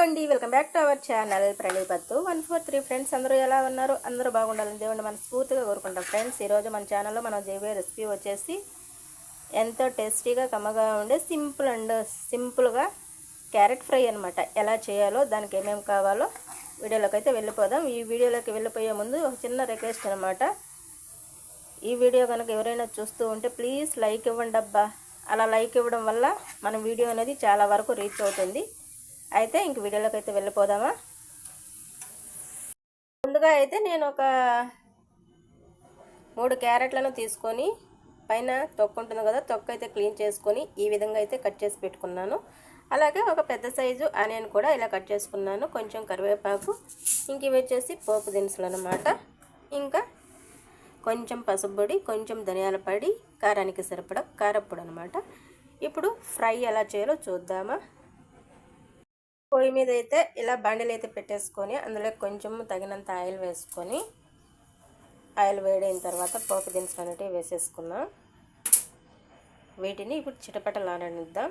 అండి welcome back to our channel ప్రణీపత్తు one four three friends అందరూ ఎలా ఉన్నారు? అందరూ బాగుండాలని దేవుడిని మనం స్ఫూర్తిగా కోరుకుంటాం ఫ్రెండ్స్ ఈరోజు మన ఛానల్లో మనం చేయబోయే రెసిపీ వచ్చేసి ఎంతో టేస్టీగా కమ్మగా ఉండే సింపుల్ అండ్ సింపుల్గా క్యారెట్ ఫ్రై అనమాట ఎలా చేయాలో దానికి ఏమేమి కావాలో వీడియోలోకి అయితే వెళ్ళిపోదాం. ఈ వీడియోలోకి వెళ్ళిపోయే ముందు ఒక చిన్న రిక్వెస్ట్ అనమాట ఈ వీడియో కనుక ఎవరైనా చూస్తూ ఉంటే ప్లీజ్ లైక్ ఇవ్వండి అబ్బా. అలా లైక్ ఇవ్వడం వల్ల మన వీడియో అనేది చాలా వరకు రీచ్ అవుతుంది. అయితే ఇంక వీడియోలోకి అయితే వెళ్ళిపోదామా? ముందుగా అయితే నేను ఒక మూడు క్యారెట్లను తీసుకొని పైన తొక్కు ఉంటుంది కదా తొక్కు అయితే క్లీన్ చేసుకొని ఈ విధంగా అయితే కట్ చేసి పెట్టుకున్నాను. అలాగే ఒక పెద్ద సైజు ఆనియన్ కూడా ఇలా కట్ చేసుకున్నాను కొంచెం కరివేపాకు ఇంక ఇవి వచ్చేసి పోపు దినుసులు అనమాట ఇంకా కొంచెం పసుపొడి కొంచెం ధనియాల పొడి కారానికి సరిపడ కారప్పొడి అనమాట ఇప్పుడు ఫ్రై ఎలా చేయాలో చూద్దామా? పొయ్యి మీద అయితే ఇలా బండిలు అయితే పెట్టేసుకొని అందులో కొంచెం తగినంత ఆయిల్ వేసుకొని ఆయిల్ వేడైన తర్వాత పోపు దినుసులు అనేటివి వేసేసుకున్నాం వీటిని ఇప్పుడు చిటపటలాడనిద్దాం.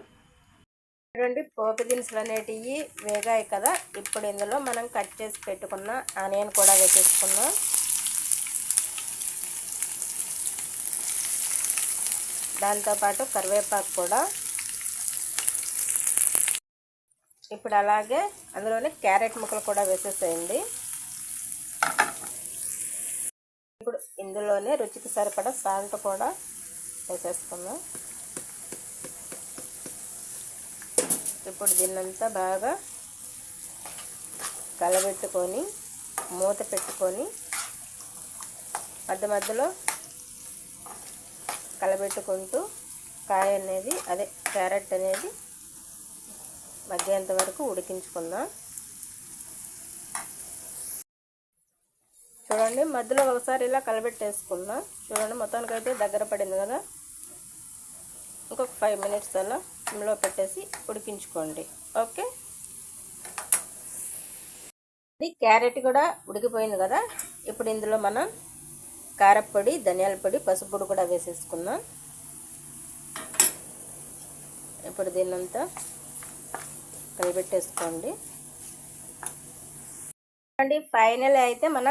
చూడండి పోపు దినుసులు అనేటివి వేగాయి కదా. ఇప్పుడు ఇందులో మనం కట్ చేసి పెట్టుకున్న ఆనియన్ కూడా వేసేసుకున్నాం దాంతోపాటు కరివేపాకు కూడా ఇప్పుడు అలాగే అందులోనే క్యారెట్ ముక్కలు కూడా వేసేసేయండి. ఇప్పుడు ఇందులోనే రుచికి సరిపడా సాల్ట్ కూడా వేసేసుకుందాం ఇప్పుడు దీన్నంతా బాగా కలబెట్టుకొని మూత పెట్టుకొని మధ్య మధ్యలో కలబెట్టుకుంటూ కాయ అనేది అదే క్యారెట్ అనేది మగ్గేంత వరకు ఉడికించుకుందాం. చూడండి మధ్యలో ఒకసారి ఇలా కలబెట్టేసుకుందాం. చూడండి మొత్తానికి అయితే దగ్గర పడింది కదా? ఇంకొక ఫైవ్ మినిట్స్ అలా సిమ్లో పెట్టేసి ఉడికించుకోండి. ఓకే? క్యారెట్ కూడా ఉడికిపోయింది కదా? ఇప్పుడు ఇందులో మనం కారపొడి ధనియాల పొడి పసుపు పొడి కూడా వేసేసుకుందాం. ఇప్పుడు దీన్నంతా కలిపెట్టేసుకోండి. అండి ఫైనల్ అయితే మన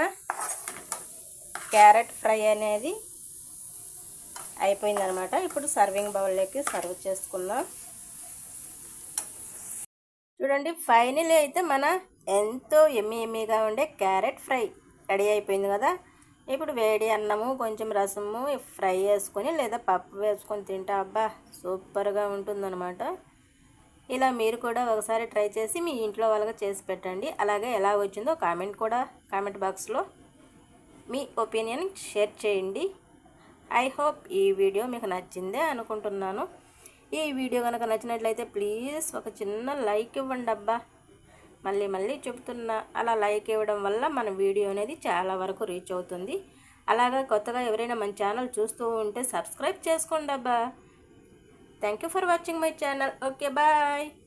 క్యారెట్ ఫ్రై అనేది అయిపోయిందనమాట. ఇప్పుడు సర్వింగ్ బౌల్లోకి సర్వ్ చేసుకుందాం. చూడండి ఫైనల్ అయితే మన ఎంతో ఎమ్మి ఎమ్మిగా ఉండే క్యారెట్ ఫ్రై రెడీ అయిపోయింది కదా. ఇప్పుడు వేడి అన్నము కొంచెం రసము ఫ్రై వేసుకొని లేదా పప్పు వేసుకొని తింటా అబ్బా సూపర్గా ఉంటుందన్నమాట. ఇలా మీరు కూడా ఒకసారి ట్రై చేసి మీ ఇంట్లో వాళ్ళగా చేసి పెట్టండి. అలాగే ఎలా వచ్చిందో కామెంట్ కూడా కామెంట్ బాక్స్లో మీ ఒపీనియన్ షేర్ చేయండి. ఐ హోప్ ఈ వీడియో మీకు నచ్చిందే అనుకుంటున్నాను. ఈ వీడియో కనుక నచ్చినట్లయితే ప్లీజ్ ఒక చిన్న లైక్ ఇవ్వండి అబ్బా. మళ్ళీ మళ్ళీ చెప్తున్నా అలా లైక్ ఇవ్వడం వల్ల మన వీడియో అనేది చాలా వరకు రీచ్ అవుతుంది. అలాగా కొత్తగా ఎవరైనా మన ఛానల్ చూస్తూ ఉంటే సబ్స్క్రైబ్ చేసుకోండి అబ్బా. Thank you for watching my channel. Okay, bye.